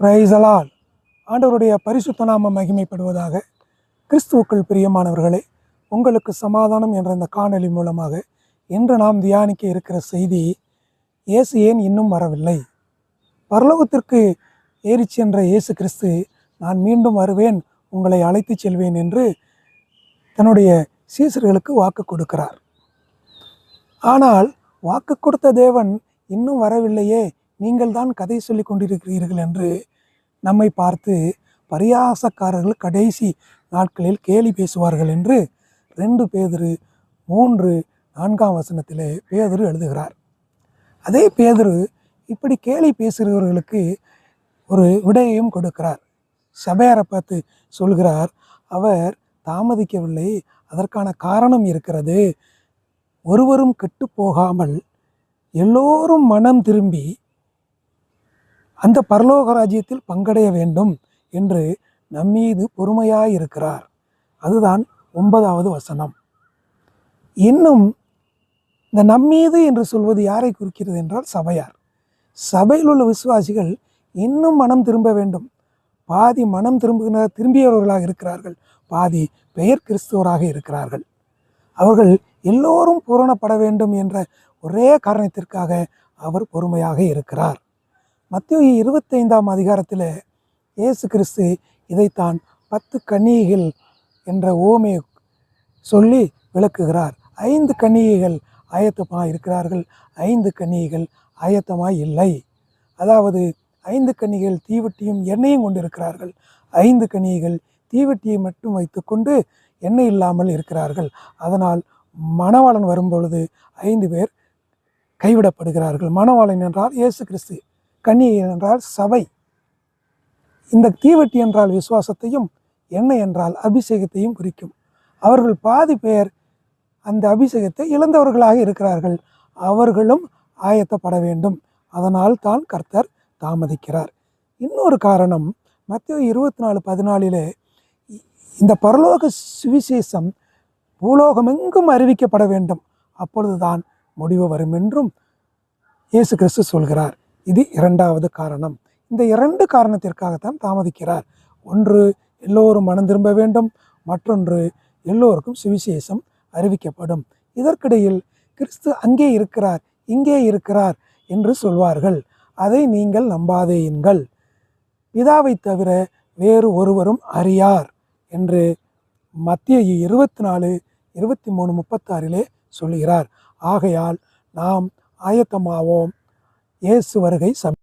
பிரைசலால் ஆண்டவருடைய பரிசுத்த நாம மகிமைப்படுவதாக கிறிஸ்துவுக்குள் பிரியமானவர்களே உங்களுக்கு சமாதானம் என்ற இந்த காணொலி மூலமாக இன்று நாம் தியானிக்க இருக்கிற செய்தி இயேசு ஏன் இன்னும் வரவில்லை? பரலோகத்திற்கு ஏறி சென்ற இயேசு கிறிஸ்து நான் மீண்டும் வருவேன் உங்களை அழைத்துச் செல்வேன் என்று தன்னுடைய சீசர்களுக்கு வாக்கு கொடுக்கிறார். ஆனால் வாக்கு கொடுத்த தேவன் இன்னும் வரவில்லையே நீங்கள் தான் கதை சொல்லி கொண்டிருக்கிறீர்கள் என்று நம்மை பார்த்து பரியாசக்காரர்கள் கடைசி நாட்களில் கேலி பேசுவார்கள் என்று ரெண்டு பேதரு மூன்று நான்காம் வசனத்திலே பேதரு எழுதுகிறார். அதே பேதரு இப்படி கேலி பேசுகிறவர்களுக்கு ஒரு விடையையும் கொடுக்கிறார். சபையாரை பார்த்து சொல்கிறார் அவர் தாமதிக்கவில்லை அதற்கான காரணம் இருக்கிறது. ஒருவரும் கெட்டு போகாமல் எல்லோரும் மனம் திரும்பி அந்த பரலோக ராஜ்யத்தில் பங்கடைய வேண்டும் என்று நம்மீது பொறுமையாயிருக்கிறார். அதுதான் ஒன்பதாவது வசனம். இன்னும் இந்த நம்மீது என்று சொல்வது யாரை குறிக்கிறது என்றால் சபையார். சபையில் உள்ள விசுவாசிகள் இன்னும் மனம் திரும்ப வேண்டும். பாதி மனம் திரும்புகிற திரும்பியவர்களாக இருக்கிறார்கள். பாதி பெயர் கிறிஸ்துவராக இருக்கிறார்கள். அவர்கள் எல்லோரும் பூரணப்பட வேண்டும் என்ற ஒரே காரணத்திற்காக அவர் பொறுமையாக இருக்கிறார். மத்திய இருபத்தைந்தாம் அதிகாரத்தில் இயேசு கிறிஸ்து இதைத்தான் பத்து கன்னிகைகள் என்ற ஓமையை சொல்லி விளக்குகிறார். ஐந்து கன்னிகைகள் ஆயத்தமாக இருக்கிறார்கள். ஐந்து கன்னிகைகள் ஆயத்தமாக இல்லை. அதாவது ஐந்து கன்னிகள் தீவட்டியும் எண்ணெயும் கொண்டிருக்கிறார்கள். ஐந்து கன்னிகைகள் தீவட்டியை மட்டும் வைத்துக்கொண்டு எண்ணெய் இல்லாமல் இருக்கிறார்கள். அதனால் மணவாளன் வரும்பொழுது ஐந்து பேர் கைவிடப்படுகிறார்கள். மணவாளன் என்றால் இயேசு கிறிஸ்து கனி என்றால் சபை இந்த தீவட்டி என்றால் விசுவாசத்தையும் எண்ணெய் என்றால் அபிஷேகத்தையும் குறிக்கும். அவர்கள் பாதி பேர் அந்த அபிஷேகத்தை இழந்தவர்களாக இருக்கிறார்கள். அவர்களும் ஆயத்தப்பட வேண்டும். அதனால் தான் கர்த்தர் தாமதிக்கிறார். இன்னொரு காரணம் மத்திய இருபத்தி நாலு பதினாலிலே இந்த பரலோக சுவிசேஷம் பூலோகமெங்கும் அறிவிக்கப்பட வேண்டும். அப்பொழுதுதான் முடிவு வரும் என்றும் இயேசு கிறிஸ்து சொல்கிறார். இது இரண்டாவது காரணம். இந்த இரண்டு காரணத்திற்காகத்தான் தாமதிக்கிறார். ஒன்று எல்லோரும் மனம் திரும்ப வேண்டும். மற்றொன்று எல்லோருக்கும் சுவிசேஷம் அறிவிக்கப்படும். இதற்கிடையில் கிறிஸ்து அங்கே இருக்கிறார் இங்கே இருக்கிறார் என்று சொல்வார்கள். அதை நீங்கள் நம்பாதேயுங்கள் பிதாவை தவிர வேறு ஒருவரும் அறியார் என்று மத்திய இருபத்தி நாலு இருபத்தி மூணு முப்பத்தாறிலே சொல்கிறார். ஆகையால் நாம் ஆயத்தமாவோம். இயேசு வருகை சம